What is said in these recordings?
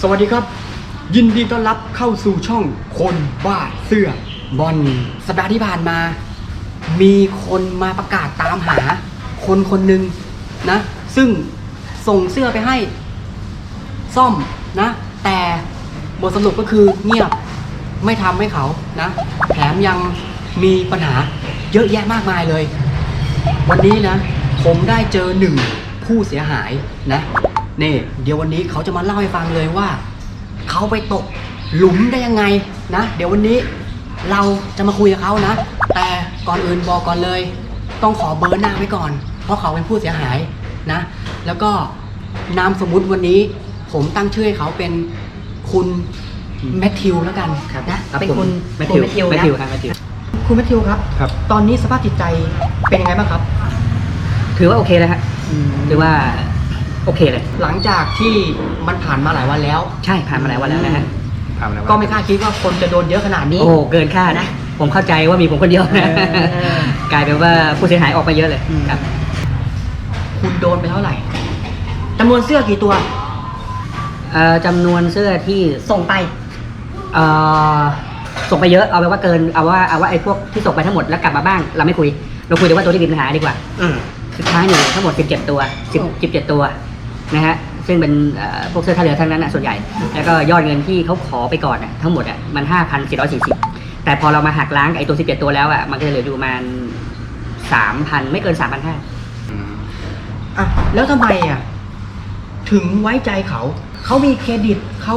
สวัสดีครับ ยินดีต้อนรับเข้าสู่ช่องคนบ้าเสื้อบอลสัปดาห์ที่ผ่านมา มีคนมาประกาศตามหา คนคนหนึ่งนะ ซึ่งส่งเสื้อไปให้ ซ่อมนะ แต่บทสรุปก็คือเงียบไม่ทำให้เขานะ แถมยังมีปัญหาเยอะแยะมากมายเลย วันนี้นะ ผมได้เจอหนึ่งผู้เสียหายนะ นี่ เดี๋ยววันนี้เขาจะมาเล่าให้ฟังเลยว่า เขาไปตกหลุมได้ยังไงนะ เดี๋ยววันนี้เราจะมาคุยกับเขานะ แต่ก่อนอื่นบอกก่อนเลย ต้องขอเบอร์หน้าไว้ก่อน เพราะเขาเป็นผู้เสียหายนะ แล้วก็นามสมมุติวันนี้ ผมตั้งชื่อให้เขาเป็นคุณแมทธิวแล้วกันนะเป็นคุณแมทคุธิณวแมทธิวแมทนะธิวครับแมทธิวคุณแมทธิวครับ ครับ ตอนนี้สภาพจิตใจเป็นยังไงบ้างครับ ถือว่าโอเคแล้วฮะถือว่า โอเคเลย หลังจากที่มันผ่านมาหลายวันแล้ว ใช่ผ่านมาหลายวันแล้วนะฮะผ่านมาหลายวันก็ไม่คาดคิดว่าคนจะโดนเยอะขนาดนี้ โอ้เกินคาดนะ ผมเข้าใจว่ามีผมคนเดียวนะเออ กลายเป็นว่าผู้เสียหายออกมาเยอะเลยอืมครับ คุณโดนไปเท่าไหร่จำนวนเสื้อกี่ตัว เอ่อจำนวนเสื้อที่ส่งไป เอ่อส่งไปเยอะเอาไปว่าเกินเอาว่าเอาว่าไอ้พวกที่ส่งไปทั้งหมดแล้วกลับมาบ้างเราไม่คุย เราคุยแต่ว่าตัวที่มีปัญหาดีกว่า อืม สุดท้ายอยู่ทั้งหมด 17 ตัวโอ้10 17 ตัว นะฮะซึ่งเป็นเอ่อพวกเสื้อท่าเรือทั้งนั้นนะส่วนใหญ่ แล้วก็ยอดเงินที่เขาขอไปก่อนน่ะทั้งหมดอะมัน 5,440 แต่พอเรามาหักล้างไอ้ตัว 17 ตัวแล้วอะมันก็จะเหลืออยู่ประมาณ 3,000 ไม่เกิน 3,500อะแล้วทำไมอะถึงไว้ใจเขา เขามีเครดิตเขา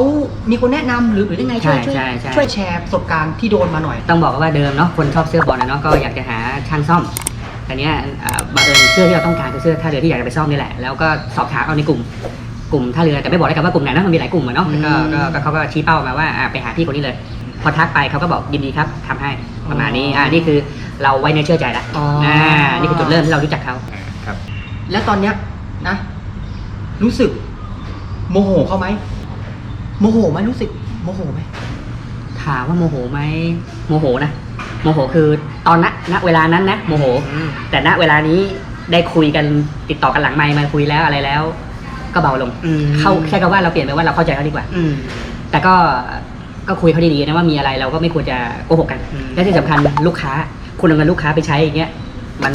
มีคนแนะนำหรือหรือยังไงช่วยใช่ช่วยใช่ใช่ ช่วยแชร์ประสบการณ์ที่โดนมาหน่อย ต้องบอกว่าเดิมเนาะคนชอบเสื้อบอลนะเนาะก็อยากจะหาช่างซ่อม แต่เนี้ยเอ่อบังเอิญเสื้อที่เราต้องการคือเสื้อท่าเรือที่อยากจะไปซ่อมนี่แหละแล้วก็สอบถามเอาในกลุ่มกลุ่มท่าเรือแต่ไม่บอกได้กันว่ากลุ่มไหนนะมันมีหลายกลุ่มอะเนาะแล้วก็อืมก็ก็เขาก็ชี้เป้ามาว่าอะไปหาพี่คนนี้เลย พอทักไปเขาก็บอกยินดีครับทำให้ประมาณนี้อ่านี่คือเราไว้ในอเชื่อใจละอ๋ออ่ อ่านี่คือจุดเริ่มที่เรารู้จักเขาครับ และตอนเนี้ยนะ รู้สึก โมโหเขาไหมโมโหไหมรู้สึก โมโหไหมถามว่าโมโหไหมโมโหนะ โมโหคือตอนณณเวลานั้นนะโมโห แต่ณเวลานี้ได้คุยกันติดต่อกันหลังไมค์มาคุยแล้วอะไรแล้ว ก็เบาลงอืมเข้าแค่คำว่าเราเปลี่ยนไปว่าเราเข้าใจเขาดีกว่าอืมแต่ก็ก็คุยเขาดีๆนะว่ามีอะไรเราก็ไม่ควรจะโกหกกันอืมและที่สำคัญลูกค้า คุณเอาเงินลูกค้าไปใช้อย่างเงี้ยมัน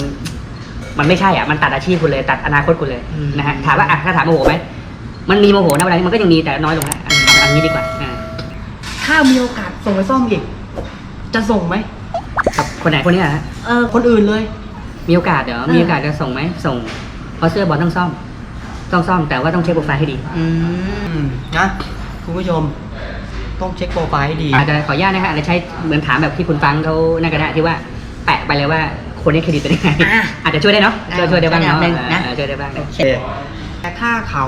มันไม่ใช่อะมันตัดอาชีพคุณเลยตัดอนาคตคุณเลยนะฮะถามว่าอะถ้าถามโมโหไหมมันมีโมโหนะเวลานี้มันก็ยังมีแต่น้อยลงแล้วอะเอาอันนี้ดีกว่าอ่าถ้ามีโอกาสส่งไปซ่อมอีกจะส่งไหมกับ คนไหนคนนี้ฮะเออคนอื่นเลย มีโอกาสเดี๋ยวอ่ามีมีโอกาสจะส่งไหมส่งเพราะเสื้อบอลต้องซ่อม ต้องซ่อมแต่ว่าต้องเช็คโปรไฟล์ให้ดีอืมนะคุณผู้ชมต้องเช็คโปรไฟล์ให้ดีอาจจะขออนุญาตนะฮะอาจจะใช้เหมือนถามแบบที่คุณฟังเขานั่นก็ได้ที่ว่าแปะไปเลยว่าคนนี้เครดิตเป็นยังไงอะอาจจะช่วยได้เนาะช่วยช่วยได้บ้างเนาะช่วยได้บ้างนะ เออช่วยได้บ้างนะแต่ถ้าเขา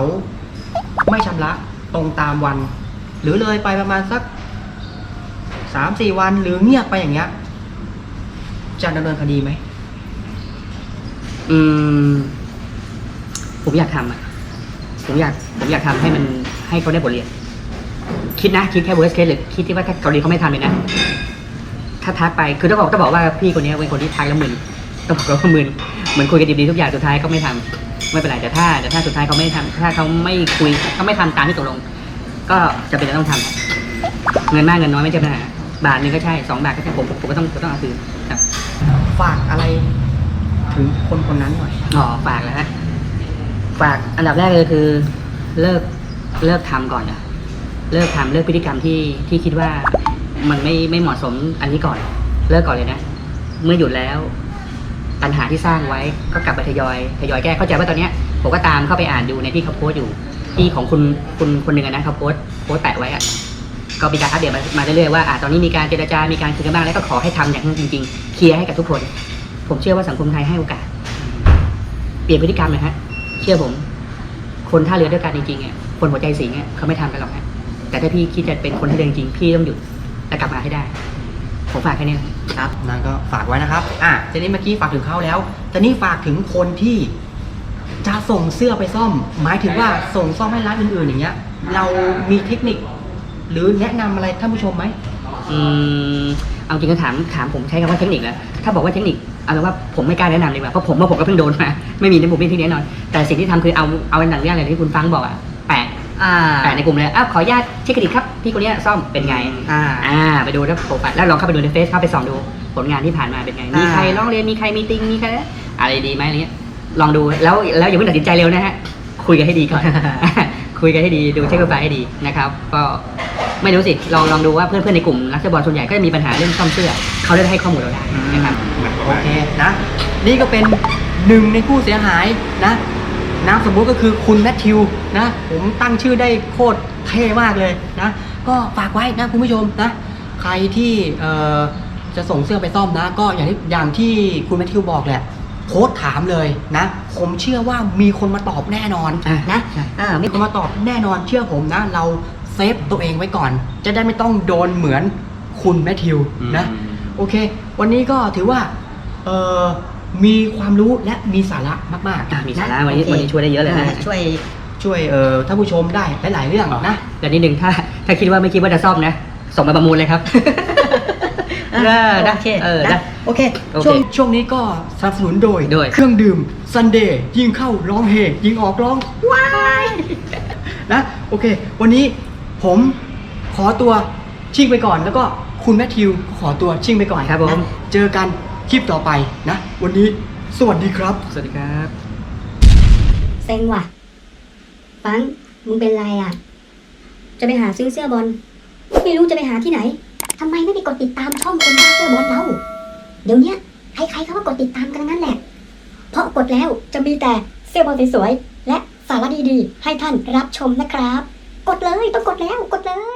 ไม่ชำระตรงตามวัน หรือเลยไปประมาณสักสามสี่วันหรือเงียบไปอย่างเงี้ย จะดำเนินคดีไหม อืม ผมอยากทำอะ ผมอยาก ผมอยากทำให้มันให้เขาได้บทเรียน คิดนะ คิดแค่ worst case หรือคิดที่ว่าถ้าเกาหลีเขาไม่ทำเลยนะ ถ้าทักไป คือต้องบอกต้องบอกว่าพี่คนนี้เป็นคนที่ทักแล้วมึนต้องบอกว่ามึนเหมือนคุยกันดีๆทุกอย่างสุดท้ายก็ไม่ทำไม่เป็นไรแต่ถ้าแต่ถ้าสุดท้ายเขาไม่ทำถ้าเขาไม่คุยเขาไม่ทำตามที่ตกลง ก็จะเป็นจะต้องทำเงินมากเงินน้อยไม่ใช่ปัญหา บาทหนึงก็ใช่สองบาทก็ใช่ผมผมก็ต้องก็ต้องเอาคืนครับฝากอะไรถึงคนคนนั้นหน่อยอ๋อฝากแล้วฮะฝากอันดับแรกเลยคือ เลิกเลิกทำก่อนอะเลิกทำเลิกพฤติกรรมที่ที่คิดว่ามันไม่ไม่เหมาะสมอันนี้ก่อน เลิกก่อนเลยนะ เมื่อหยุดแล้วปัญหาที่สร้างไว้ก็กลับไปทยอยทยอยแก้เข้าใจว่าตอนเนี้ยผมก็ตามเข้าไปอ่านดูในที่เขาโพสต์อยู่ที่ของคุณคุณคนหนึ่งอะนะเขาโพสต์โพสต์แปะไว้อะ ก็มีการอัปเดตมามาเรื่อยๆว่าอะตอนนี้มีการเจรจา มีการคุยกันบ้างแล้วก็ขอให้ทำอย่างนั้นจริง ๆ เคลียร์ให้กับทุกคน ผมเชื่อว่าสังคมไทยให้โอกาส เปลี่ยนพฤติกรรมเลยฮะ เชื่อผม คนท่าเรือด้วยกันจริงๆอะคนหัวใจสิงห์อะเขาไม่ทำกันหรอกฮะแต่ถ้าพี่คิดจะเป็นคนท่าเรือจริงๆพี่ต้องหยุดและกลับมาให้ได้ผมฝากแค่นี้ครับครับนั่นก็ฝากไว้นะครับ อะทีนี้เมื่อกี้ฝากถึงเขาแล้วทีนี้ฝากถึงคนที่จะส่งเสื้อไปซ่อม หมายถึงว่าส่งซ่อมให้ร้านอื่นๆอย่างเงี้ย เรามีเทคนิค หรือแนะนำอะไรท่านผู้ชมไหม อืมเอาจริงก็ถามถามผมใช้คำว่าเทคนิคแล้วถ้าบอกว่าเทคนิคเอาเป็นว่าผมไม่กล้าแนะนำเลยว่าเพราะผมว่าผมก็เพิ่งโดนมาไม่มีในผมไม่ที่แน่นอน แต่สิ่งที่ทำคือเอาเอาอันดังแรกเลยที่คุณฟังบอกอะแปะอ่าอ่าในกลุ่มเลยอ้าวขออนุญาตเช็คเครดิตครับพี่คนเนี้ยซ่อมเป็นไง อ่า อ่าไปดูนะโปรไฟล์แล้วลองเข้าไปดูในเฟซเข้าไปส่องดูผลงานที่ผ่านมาเป็นไง มีใครอ่าร้องเรียนมีใครมีติงมีใครอะไรดีไหมอะไรเงี้ยลองดูแล้วแล้วอย่าเพิ่งตัดสินใจเร็วนะฮะคุยกันให้ดีก่อน คุยกันให้ดีดูเช็คโปรไฟล์ให้ดีนะครับ ก็ไม่รู้สิลองลองดูว่าเพื่อนเพื่อนๆในกลุ่มนักเตะบอลส่วนใหญ่ก็จะมีปัญหาเรื่องซ่อมเสื้อ เขาได้ให้ข้อมูลเราได้นะครับโอเคนะนี่ก็เป็นหนึ่งในผู้เสียหายนะนามสมมุติก็คือคุณแมทธิวนะผมตั้งชื่อได้โคตรเท่มากเลยนะ ก็ฝากไว้นะคุณผู้ชมนะ ใครที่จะส่งเสื้อไปซ่อมนะ ก็อย่างที่อย่างที่คุณแมทธิวบอกแหละ โพสต์ถามเลยนะ ผมเชื่อว่ามีคนมาตอบแน่นอนอะนะใช่อ่ามีคนมาตอบแน่นอนเชื่อผมนะ เราเซฟตัวเองไว้ก่อน จะได้ไม่ต้องโดนเหมือนคุณแมทธิวนะโอเค วันนี้ก็ถือว่าเอ่อมีความรู้และมีสาระมากอะมีสาระะวันนี้โอเควันนี้ช่วยได้เยอะเลยนะาช่วยช่วยเอ่อท่านผู้ชมได้หลายๆเรื่องนะแต่นิดนึงถ้าถ้าคิดว่าไม่คิดว่าจะซ่อมนะ ส่งมาประมูลเลยครับ เออได้โอเคเออนะได้ โอเคโอเคช่วงช่วงนี้ก็สนับสนุนโดย โดย เครื่องดื่มซันเดย์ยิงเข้าร้องเฮยิงออกร้องว้ายนะโอเค วันนี้ผมขอตัวชิ่งไปก่อน แล้วก็คุณแมทธิวขอตัวชิ่งไปก่อนครับผม นะเจอกันคลิปต่อไปนะ วันนี้สวัสดีครับ สวัสดีครับ เซ็งว่ะ ฟัง มึงเป็นไรอะ จะไปหาซื้อเสื้อบอล ไม่รู้จะไปหาที่ไหน ทำไมไม่ไปกดติดตามช่องคนบ้าเสื้อบอลเรา เดี๋ยวนี้ใครๆเขาก็กดติดตามกันงนั้นแหละ เพราะกดแล้วจะมีแต่เสื้อบอลสวยๆและสาระดีๆ ให้ท่านรับชมนะครับ กดเลยต้องกดแล้วกดเลย